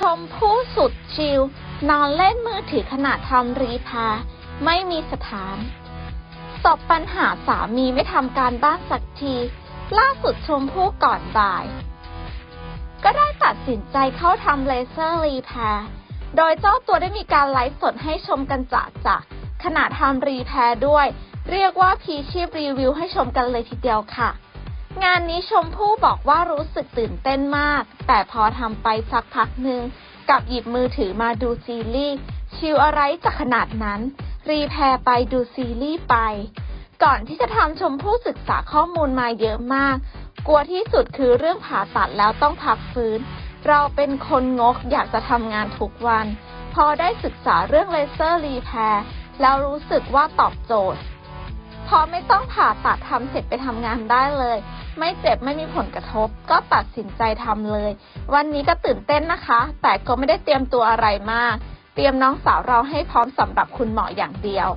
ชมพู่สุดชิล นอนเล่นมือถือขณะทำรีแพร์ไม่มีสถานตบปัญหาสามีไม่ทำการบ้านสักที ล่าสุดชมพู่ก่อนบ่าย ก็ได้ตัดสินใจเข้าทำเลเซอร์รีแพร์โดยเจ้าตัวได้มีการไลฟ์สดให้ชมกันจะจะขณะทำรีแพรด้วย เรียกว่าพีชีพรีวิวให้ชมกันเลยทีเดียวค่ะ งานนี้ชมพู่บอกว่ารู้สึกตื่นเต้นมาก แต่พอทำไปสักพักหนึ่งกับหยิบมือถือมาดูซีรีส์ชิลอะไรจะขนาดนั้น รีแพรไปดูซีรีส์ไป ก่อนที่จะทำชมพู่ศึกษาข้อมูลมาเยอะมาก กลัวที่สุดคือเรื่องผ่าตัดแล้วต้องพักฟื้น เราเป็นคนงกอยากจะทำงานทุกวัน พอได้ศึกษาเรื่องเลเซอร์รีแพรแล้วรู้สึกว่าตอบโจทย์ พอไม่ต้องผ่าตัดทำเสร็จไปทำงานได้เลย ไม่เจ็บไม่มีผลกระทบ ก็ตัดสินใจทำเลย วันนี้ก็ตื่นเต้นนะคะ แต่ก็ไม่ได้เตรียมตัวอะไรมาก เตรียมน้องสาวเราให้พร้อมสำหรับคุณหมออย่างเดียว